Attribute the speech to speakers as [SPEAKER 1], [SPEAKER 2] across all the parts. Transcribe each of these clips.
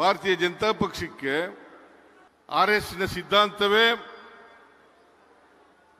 [SPEAKER 1] ಭಾರತೀಯ ಜನತಾ ಪಕ್ಷಕ್ಕೆ ಆರ್ ಎಸ್ನ ಸಿದ್ಧಾಂತವೇ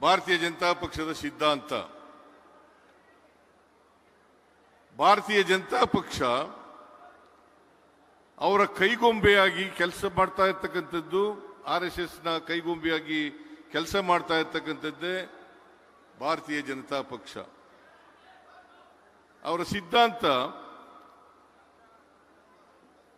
[SPEAKER 1] ಭಾರತೀಯ ಜನತಾ ಪಕ್ಷದ ಸಿದ್ಧಾಂತ. ಭಾರತೀಯ ಜನತಾ ಪಕ್ಷ ಅವರ ಕೈಗೊಂಬೆಯಾಗಿ ಕೆಲಸ ಮಾಡ್ತಾ ಇರ್ತಕ್ಕಂಥದ್ದು ಆರ್ ಎಸ್ ಎಸ್ನ ಕೈಗೊಂಬೆಯಾಗಿ ಕೆಲಸ ಮಾಡ್ತಾ ಇರ್ತಕ್ಕಂಥದ್ದೇ ಭಾರತೀಯ ಜನತಾ ಪಕ್ಷ. ಅವರ ಸಿದ್ಧಾಂತ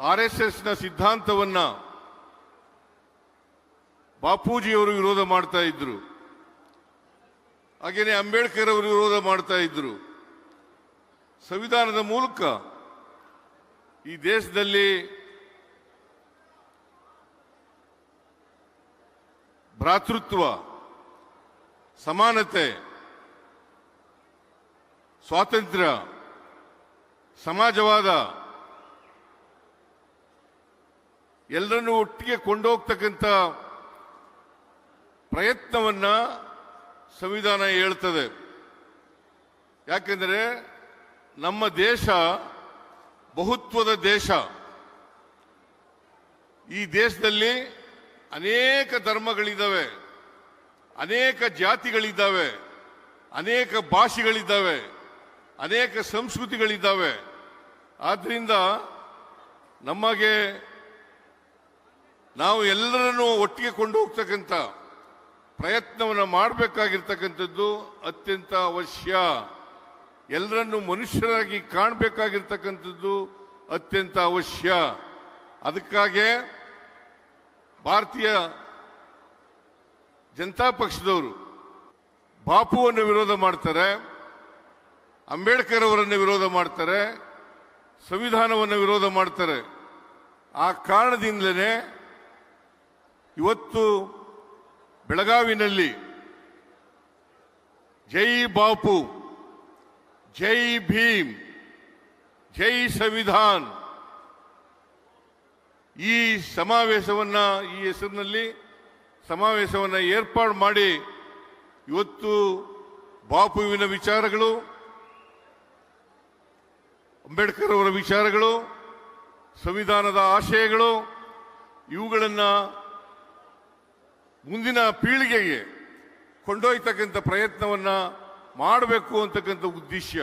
[SPEAKER 1] ಆರ್ ಎಸ್ ಎಸ್ ಸಿದ್ಧಾಂತವನ್ನು ಸಿದ್ಧಾಂತವನ್ನ ಬಾಪೂಜಿಯವರು ವಿರೋಧ ಮಾಡ್ತಾ ಇದ್ರು. ಹಾಗೇನೆ ಅಂಬೇಡ್ಕರ್ ಅವರು ವಿರೋಧ ಮಾಡ್ತಾ ಇದ್ರು. ಸಂವಿಧಾನದ ಮೂಲಕ ಈ ದೇಶದಲ್ಲಿ ಭ್ರಾತೃತ್ವ, ಸಮಾನತೆ, ಸ್ವಾತಂತ್ರ್ಯ, ಸಮಾಜವಾದ ಎಲ್ಲರನ್ನೂ ಒಟ್ಟಿಗೆ ಕೊಂಡೋಗ್ತಕ್ಕಂಥ ಪ್ರಯತ್ನವನ್ನ ಸಂವಿಧಾನ ಹೇಳ್ತದೆ. ಯಾಕೆಂದರೆ ನಮ್ಮ ದೇಶ ಬಹುತ್ವದ ದೇಶ. ಈ ದೇಶದಲ್ಲಿ ಅನೇಕ ಧರ್ಮಗಳಿದ್ದಾವೆ, ಅನೇಕ ಜಾತಿಗಳಿದ್ದಾವೆ, ಅನೇಕ ಭಾಷೆಗಳಿದ್ದಾವೆ, ಅನೇಕ ಸಂಸ್ಕೃತಿಗಳಿದ್ದಾವೆ. ಆದ್ದರಿಂದ ನಮಗೆ ನಾವು ಎಲ್ಲರನ್ನೂ ಒಟ್ಟಿಗೆ ಕೊಂಡು ಹೋಗ್ತಕ್ಕಂಥ ಪ್ರಯತ್ನವನ್ನು ಮಾಡಬೇಕಾಗಿರ್ತಕ್ಕಂಥದ್ದು ಅತ್ಯಂತ ಅವಶ್ಯ. ಎಲ್ಲರನ್ನು ಮನುಷ್ಯರಾಗಿ ಕಾಣಬೇಕಾಗಿರ್ತಕ್ಕಂಥದ್ದು ಅತ್ಯಂತ ಅವಶ್ಯ. ಅದಕ್ಕಾಗೆ ಭಾರತೀಯ ಜನತಾ ಪಕ್ಷದವರು ಬಾಪುವನ್ನು ವಿರೋಧ ಮಾಡ್ತಾರೆ, ಅಂಬೇಡ್ಕರ್ ಅವರನ್ನು ವಿರೋಧ ಮಾಡ್ತಾರೆ, ಸಂವಿಧಾನವನ್ನು ವಿರೋಧ ಮಾಡ್ತಾರೆ. ಆ ಕಾರಣದಿಂದಲೇ ಇವತ್ತು ಬೆಳಗಾವಿನಲ್ಲಿ ಜೈ ಬಾಪು, ಜೈ ಭೀಮ್, ಜೈ ಸಂವಿಧಾನ್ ಈ ಸಮಾವೇಶವನ್ನ, ಈ ಹೆಸರಿನಲ್ಲಿ ಸಮಾವೇಶವನ್ನ ಏರ್ಪಾಡು ಮಾಡಿ ಇವತ್ತು ಬಾಪುವಿನ ವಿಚಾರಗಳು, ಅಂಬೇಡ್ಕರ್ ಅವರ ವಿಚಾರಗಳು, ಸಂವಿಧಾನದ ಆಶಯಗಳು, ಇವುಗಳನ್ನ ಮುಂದಿನ ಪೀಳಿಗೆಗೆ ಕೊಂಡೊಯ್ತಕ್ಕಂಥ ಪ್ರಯತ್ನವನ್ನು ಮಾಡಬೇಕು ಅಂತಕ್ಕಂಥ ಉದ್ದೇಶ.